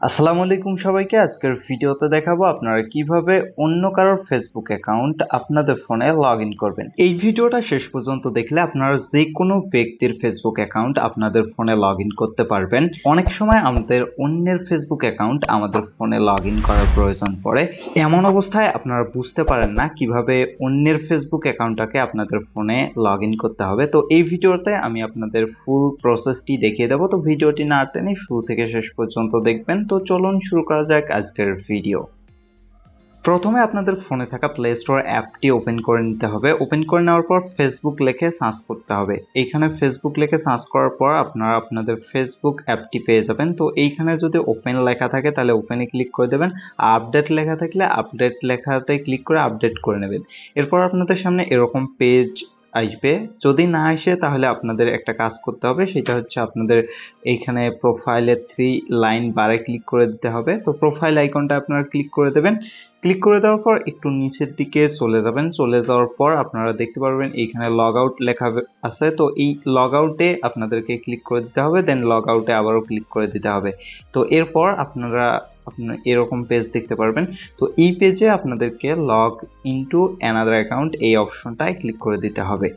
আসসালামু আলাইকুম সবাইকে। আজকের ভিডিওতে দেখাবো আপনারা কীভাবে অন্য কারোর ফেসবুক অ্যাকাউন্ট আপনাদের ফোনে লগ করবেন। এই ভিডিওটা শেষ পর্যন্ত দেখলে আপনারা যে কোনো ব্যক্তির ফেসবুক অ্যাকাউন্ট আপনাদের ফোনে লগ করতে পারবেন। অনেক সময় আমাদের অন্যের ফেসবুক অ্যাকাউন্ট আমাদের ফোনে লগ করার প্রয়োজন পড়ে। এমন অবস্থায় আপনারা বুঝতে পারেন না কীভাবে অন্যের ফেসবুক অ্যাকাউন্টটাকে আপনাদের ফোনে লগ করতে হবে। তো এই ভিডিওতে আমি আপনাদের ফুল প্রসেসটি দেখিয়ে দেবো। তো ভিডিওটি না টেনে শুরু থেকে শেষ পর্যন্ত দেখবেন। তো চলুন শুরু করা যাক আজকের ভিডিও প্রথমে আপনাদের ফোনে থাকা প্লে স্টোর অ্যাপটি ওপেন করে নিতে হবে। ওপেন করে নেওয়ার পর ফেসবুক লিখে সার্চ করতে হবে। এইখানে ফেসবুক লিখে সার্চ করার পর আপনারা আপনাদের ফেসবুক অ্যাপটি পেয়ে যাবেন। তো এইখানে যদি ওপেন লেখা থাকে, তাহলে ওপেনে ক্লিক করে দেবেন। আপডেট লেখা থাকলে আপডেট লেখাতে ক্লিক করে আপডেট করে নেবেন। এরপর আপনাদের সামনে এরকম পেজ আসবে। যদি না আসে, তাহলে আপনাদের একটা কাজ করতে হবে। সেটা হচ্ছে আপনাদের এইখানে প্রোফাইলে থ্রি লাইন বারে ক্লিক করে দিতে হবে। তো প্রোফাইল আইকনটা আপনারা ক্লিক করে দেবেন। ক্লিক করে দেওয়ার পর একটু নিচের দিকে চলে যাবেন। চলে যাওয়ার পর আপনারা দেখতে পারবেন এইখানে লগ আউট লেখা আছে। তো এই লগ আউটে আপনাদেরকে ক্লিক করে দিতে হবে দেন লগ আউটে আবারও ক্লিক করে দিতে হবে। তো এরপর আপনারা আপনার এরকম পেজ দেখতে পারবেন। তো এই পেজে আপনাদেরকে log in to another account এই অপশনটায় ক্লিক করে দিতে হবে।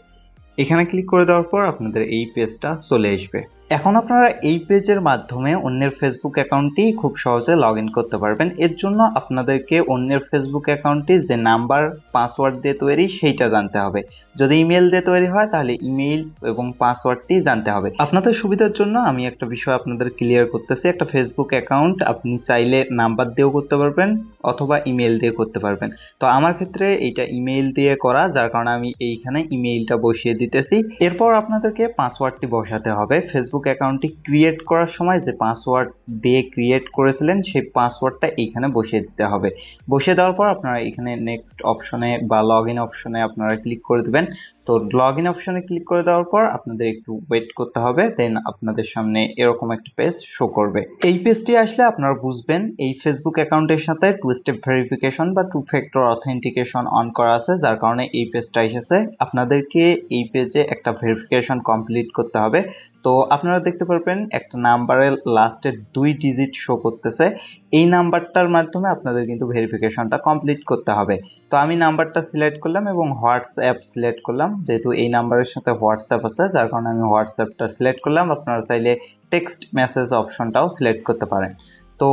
এখানে ক্লিক করে দেওয়ার পর আপনাদের এই পেজটা চলে আসবে। এখন আপনারা এই পেজের মাধ্যমে অন্যের ফেসবুক অ্যাকাউন্টটি খুব সহজে লগ করতে পারবেন। এর জন্য আপনাদেরকে অন্যের ফেসবুক অ্যাকাউন্টটি যে নাম্বার পাসওয়ার্ড দিয়ে তৈরি সেইটা জানতে হবে। যদি ইমেল দিয়ে তৈরি হয়, তাহলে ইমেইল এবং পাসওয়ার্ডটি জানতে হবে। আপনাদের সুবিধার জন্য আমি একটা বিষয় আপনাদের ক্লিয়ার করতেছি। একটা ফেসবুক অ্যাকাউন্ট আপনি চাইলে নাম্বার দিয়েও করতে পারবেন অথবা ইমেল দিয়ে করতে পারবেন। তো আমার ক্ষেত্রে এইটা ইমেইল দিয়ে করা, যার কারণে আমি এইখানে ইমেইলটা বসিয়ে দিতেছি। এরপর আপনাদেরকে পাসওয়ার্ডটি বসাতে হবে। ফেসবুক অ্যাকাউন্টটি ক্রিয়েট করার সময় যে পাসওয়ার্ড দিয়ে ক্রিয়েট করেছিলেন, সেই পাসওয়ার্ডটা এখানে বসিয়ে দিতে হবে। বসিয়ে দেওয়ার পর আপনারা এখানে নেক্সট অপশনে বা লগ ইন অপশনে আপনারা ক্লিক করে দেবেন। তো লগ ইন অপশনে ক্লিক করে দেওয়ার পর আপনাদের একটু ওয়েট করতে হবে দেন আপনাদের সামনে এরকম একটা পেজ শো করবে। এই পেজটি আসলে আপনারা বুঝবেন, এই ফেসবুক অ্যাকাউন্টের সাথে টু স্টেপ ভেরিফিকেশন বা টু ফ্যাক্টর অথেন্টিকেশন অন করা আছে, যার কারণে এই পেজটা এসেছে। আপনাদেরকে এই পেজে একটা ভেরিফিকেশন কমপ্লিট করতে হবে। তো আপনারা দেখতে পারবেন, একটা নাম্বারের লাস্টের দুই ডিজিট শো করতেছে। এই নাম্বারটার মাধ্যমে আপনাদের কিন্তু ভেরিফিকেশনটা কমপ্লিট করতে হবে। তো আমি নাম্বারটা সিলেক্ট করলাম এবং হোয়াটসঅ্যাপ সিলেক্ট করলাম। যেহেতু এই নাম্বারের সাথে হোয়াটসঅ্যাপ আছে, যার কারণে আমি হোয়াটসঅ্যাপটা সিলেক্ট করলাম। আপনারা চাইলে টেক্সট মেসেজ অপশনটাও সিলেক্ট করতে পারেন। তো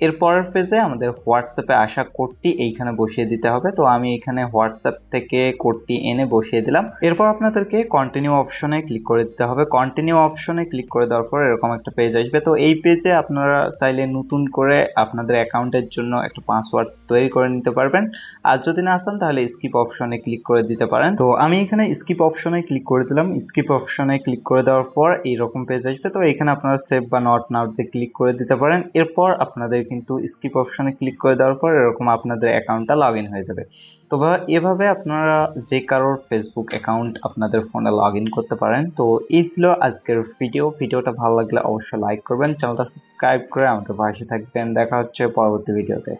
এর পরের পেজে আমাদের হোয়াটসঅ্যাপে আসা কোডটি এইখানে বসিয়ে দিতে হবে। তো আমি এখানে হোয়াটসঅ্যাপ থেকে কোডটি এনে বসিয়ে দিলাম। এরপর আপনাদেরকে কন্টিনিউ অপশনে ক্লিক করে দিতে হবে। কন্টিনিউ অপশনে ক্লিক করে দেওয়ার পর এরকম একটা পেজ আসবে। তো এই পেজে আপনারা চাইলে নতুন করে আপনাদের অ্যাকাউন্টের জন্য একটা পাসওয়ার্ড তৈরি করে নিতে পারবেন। আর যদি না আসেন তাহলে স্কিপ অপশনে ক্লিক করে দিতে পারেন। তো আমি এখানে স্কিপ অপশনে ক্লিক করে দিলাম। স্কিপ অপশনে ক্লিক করে দেওয়ার পর এইরকম পেজ আসবে। তো এখানে আপনারা সেভ বা নট নাউতে ক্লিক করে দিতে পারেন। এরপর আপনাদের কিন্তু স্কিপ অপশানে ক্লিক করে দেওয়ার পর এরকম আপনাদের অ্যাকাউন্টটা লগ হয়ে যাবে। তো এভাবে আপনারা যে কারোর ফেসবুক অ্যাকাউন্ট আপনাদের ফোনে লগ করতে পারেন। তো এই ছিল আজকের ভিডিও ভিডিওটা ভালো লাগলে অবশ্যই লাইক করবেন। চ্যানেলটা সাবস্ক্রাইব করে আমাদের পাশে থাকবেন। দেখা হচ্ছে পরবর্তী ভিডিওতে